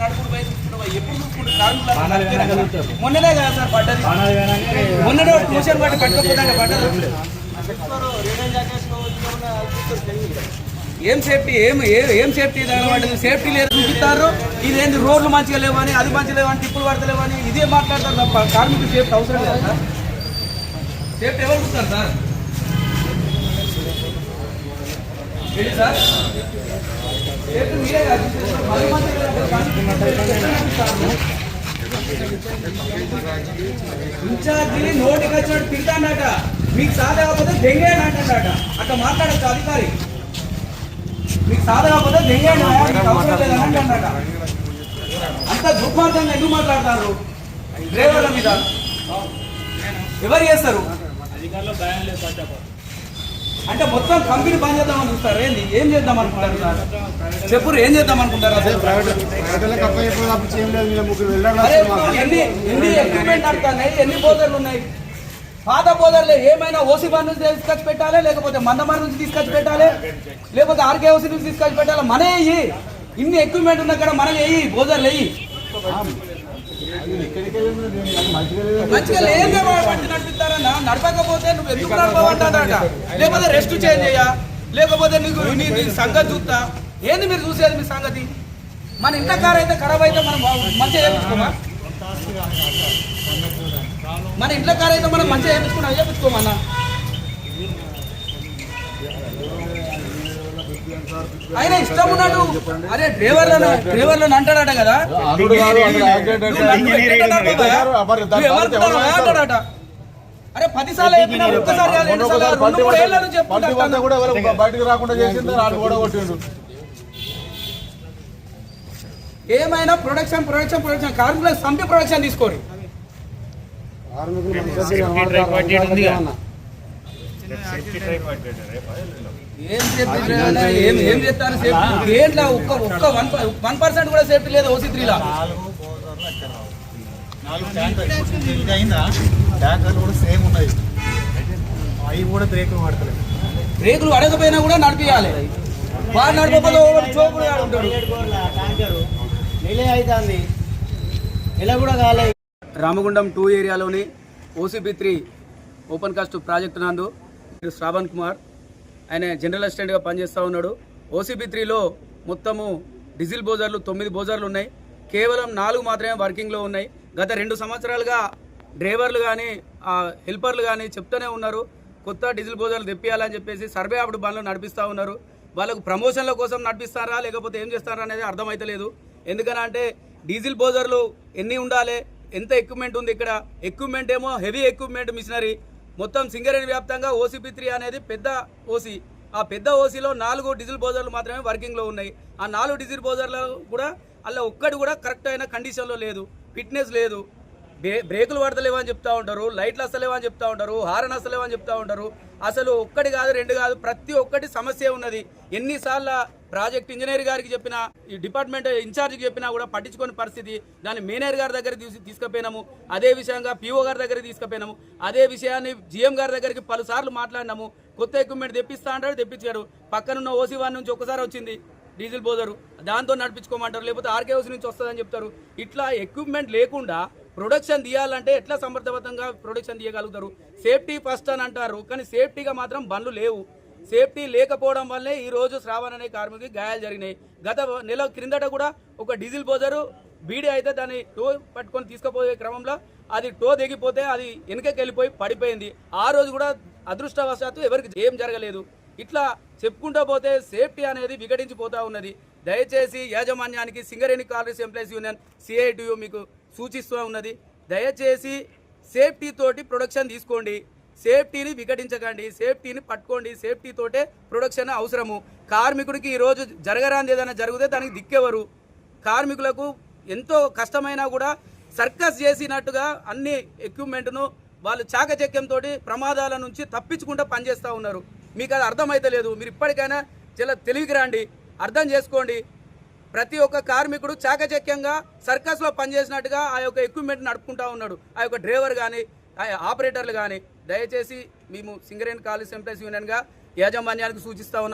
నడుపుడు పోయి ఎప్పుడు మొన్ననే కదా సార్ పడ్డది మొన్ననే ట్యూషన్ బట్టి పెట్టుకోకపోతే పడ్డది ఏం సేఫ్టీ? ఏం ఏం సేఫ్టీ పడ్డది సేఫ్టీ లేదు చూపిస్తారు ఇదేంది రోడ్లు మంచిగా లేవని అది మంచిగా లేవని టిప్పులు పడతలేవని ఇదే మాట్లాడతారు తప్ప కార్మికులు సేఫ్టీ అవసరం లేదు సార్ సేఫ్టీ ఎవరు చూస్తారు సార్ సార్ సేఫ్టీ మీరే కాదు చూసేది. పది మంది ఇన్ఛార్జి నోటికి వచ్చినట్టు తిడతాడట మీకు సాధకపోతే దెంగేయండి అంటాడట అట్లా మాట్లాడచ్చు అధికారి. మీకు సాధకపోతే దెంగేయండి లేదని అంటాడట అంత దుర్మార్గంగా ఎందుకు మాట్లాడతారు? డ్రైవర్ల మీద. ఎవరు చేస్తారు? అంటే మొత్తం కంపెనీ బంద్ చేద్దామని చూస్తారు ఏంది? ఏం చేద్దాం అనుకుంటారు సార్ చెప్పు ఏం చేద్దాం అనుకుంటారు అసలు ప్రజలకు అప్ప ఎప్పుడు తప్పించి ఏం లేదు వీళ్ళ ముగ్గురు వెళ్ళారు అరే ఎన్ని ఎన్ని ఎక్విప్మెంట్ ఎన్ని బోధర్లు ఉన్నాయి? పాత బోధర్లే ఏమైనా ఓసీ బార్ నుంచి తీసుకొచ్చి పెట్టాలి? లేకపోతే మందమార్ నుంచి తీసుకొచ్చి పెట్టాలి? లేకపోతే ఆర్కే ఓసీ నుంచి తీసుకొచ్చి పెట్టాలి? మనే వెయ్యి ఇన్ని ఎక్విప్మెంట్ ఉన్న కూడా మనం వెయ్యి బోధర్లు వెయ్యి మంచిగా లేదే పట్టి నడిపిస్తారన్నా. నడపకపోతే నువ్వు ఎందుకు నడపమంటాడట లేకపోతే రెస్ట్ చేంజ్ చేయా. లేకపోతే నీకు నీ సంగతి చూస్తా. ఏంది మీరు చూసేది మీ సంగతి? మన ఇంట్లో కారు అయితే ఖరాబ్ అయితే మనం మంచిగా చేయించుకోమా? మన ఇంట్లో కారు అయితే మనం మంచిగా చేయించుకున్నా చేయించుకోమన్నా ఆయన ఇష్టం ఉన్నాడు అరే డ్రైవర్లను డ్రైవర్లను అంటాడట కదా? మాట్లాడట? అరే పదిసార్లు చెప్పినా ఒక్కసారి రెండు సార్లు బయటకు రాకుండా చేసింది కూడా కొట్టిండు. ఏమైనా ప్రొడక్షన్ ప్రొడక్షన్ ప్రొడక్షన్ కార్మికులకు సంపి ప్రొడక్షన్ తీసుకోరు. ఏం ఏం ఏం చేస్తారు? సేఫ్టీ దేంట్లో ఒక్క ఒక్క వన్ వన్ పర్సెంట్ కూడా సేఫ్టీ లేదు ఓసీ త్రీలా బ్రేకులు అడగపోయినా కూడా నడిపియాలి. వాడు నడపకపోతే ఒకడు అవుతుంది. ఇలా కూడా కాలే. Ramagundam two ఏరియాలోని OCP three open cast project నందు శ్రావణ్ కుమార్ ఆయన జనరల్ అసిస్టెంట్గా పనిచేస్తూ ఉన్నాడు. ఓసీబీ త్రీలో మొత్తము డీజిల్ బోజర్లు తొమ్మిది బోజర్లు ఉన్నాయి. కేవలం నాలుగు మాత్రమే వర్కింగ్లో ఉన్నాయి. గత రెండు సంవత్సరాలుగా డ్రైవర్లు కానీ హెల్పర్లు కానీ చెప్తూనే ఉన్నారు. కొత్త డీజిల్ బోజర్లు తెప్పియాలని చెప్పేసి సర్వే అప్పుడు బండ్లు నడిపిస్తూ ఉన్నారు. వాళ్ళకు ప్రమోషన్ల కోసం నడిపిస్తారా లేకపోతే ఏం చేస్తారా అనేది అర్థమైతలేదు. ఎందుకనంటే డీజిల్ బోజర్లు ఎన్ని ఉండాలి? ఎంత ఎక్విప్మెంట్ ఉంది ఇక్కడ? ఎక్విప్మెంట్ ఏమో హెవీ ఎక్విప్మెంట్ మిషనరీ మొత్తం సింగరేణి వ్యాప్తంగా ఓసీపీ త్రీ అనేది పెద్ద ఓసీ ఆ పెద్ద ఓసీలో నాలుగు డీజిల్ బోజర్లు మాత్రమే వర్కింగ్లో ఉన్నాయి. ఆ నాలుగు డీజిల్ బోజర్లు కూడా అలా ఒక్కటి కూడా కరెక్ట్ అయిన కండిషన్లో లేదు. ఫిట్నెస్ లేదు. బ్రేకులు పడతలేవని చెప్తా ఉంటారు లైట్లు వస్తలేవు చెప్తా ఉంటారు హారన్ వస్తలేవు చెప్తా ఉంటారు. అసలు ఒక్కటి కాదు రెండు కాదు ప్రతి ఒక్కటి సమస్య ఉన్నది. ఎన్నిసార్లు ప్రాజెక్ట్ ఇంజనీర్ గారికి చెప్పినా ఈ డిపార్ట్మెంట్ ఇన్ఛార్జికి చెప్పినా కూడా పట్టించుకునే పరిస్థితి. దాన్ని మేనేజర్ గారి దగ్గర తీసుకుపోయినాము. అదే విషయంగా పీఓ గారి దగ్గర తీసుకుపోయినాము. అదే విషయాన్ని జిఎం గారి దగ్గరికి పలుసార్లు మాట్లాడినాము. కొత్త ఎక్విప్మెంట్ తెప్పిస్తా అంటాడు తెప్పించాడు. పక్కనున్న ఓసీ వన్ నుంచి ఒకసారి వచ్చింది డీజిల్ బోదరు దాంతో నడిపించుకోమంటారు లేకపోతే ఆర్కే హౌస్ నుంచి వస్తుందని చెప్తారు. ఇట్లా ఎక్విప్మెంట్ లేకుండా ప్రొడక్షన్ తీయాలంటే ఎట్లా సమర్థవంతంగా ప్రొడక్షన్ తీయగలుగుతారు? సేఫ్టీ ఫస్ట్ అని అంటారు కానీ సేఫ్టీగా మాత్రం బండ్లు లేవు. సేఫ్టీ లేకపోవడం వల్లే ఈరోజు శ్రావణ్ అనే కార్మికుడికి గాయాలు జరిగినాయి. గత నెల క్రిందట కూడా ఒక డీజిల్ బోజరు బీడీ అయితే దాన్ని టో పట్టుకొని తీసుకుపోయే క్రమంలో అది టో దిగిపోతే అది వెనుకకి వెళ్ళిపోయి పడిపోయింది. ఆ రోజు కూడా అదృష్టవశాత్తు ఎవరికి ఏం జరగలేదు. ఇట్లా చెప్పుకుంటూ పోతే సేఫ్టీ అనేది విఘటించిపోతూ ఉన్నది. దయచేసి యాజమాన్యానికి Singareni Congress employees union CITU మీకు సూచిస్తూ ఉన్నది. దయచేసి సేఫ్టీ తోటి ప్రొడక్షన్ తీసుకోండి. సేఫ్టీని విఘటించకండి సేఫ్టీని పట్టుకోండి. సేఫ్టీ తోటే ప్రొడక్షన్ అవసరము. కార్మికుడికి ఈరోజు జరగరాంది ఏదైనా జరిగితే దానికి దిక్కెవరు? కార్మికులకు ఎంతో కష్టమైనా కూడా సర్కస్ చేసినట్టుగా అన్ని ఎక్విప్మెంట్ను వాళ్ళు చాకచక్యంతో ప్రమాదాల నుంచి తప్పించుకుంటూ పనిచేస్తూ ఉన్నారు. మీకు అది అర్థమైతలేదు. మీరు ఇప్పటికైనా చాలా తెలివికి రండి. అర్థం చేసుకోండి. ప్రతి ఒక్క కార్మికుడు చాకచక్యంగా సర్కస్లో పనిచేసినట్టుగా ఆ యొక్క ఎక్విప్మెంట్ నడుపుకుంటా ఉన్నాడు. ఆ యొక్క డ్రైవర్ కానీ ఆ ఆపరేటర్లు కానీ దయచేసి మేము సింగరేణి కాలేజ్ ఎంప్లాయీస్ యూనియన్గా యాజమాన్యానికి సూచిస్తా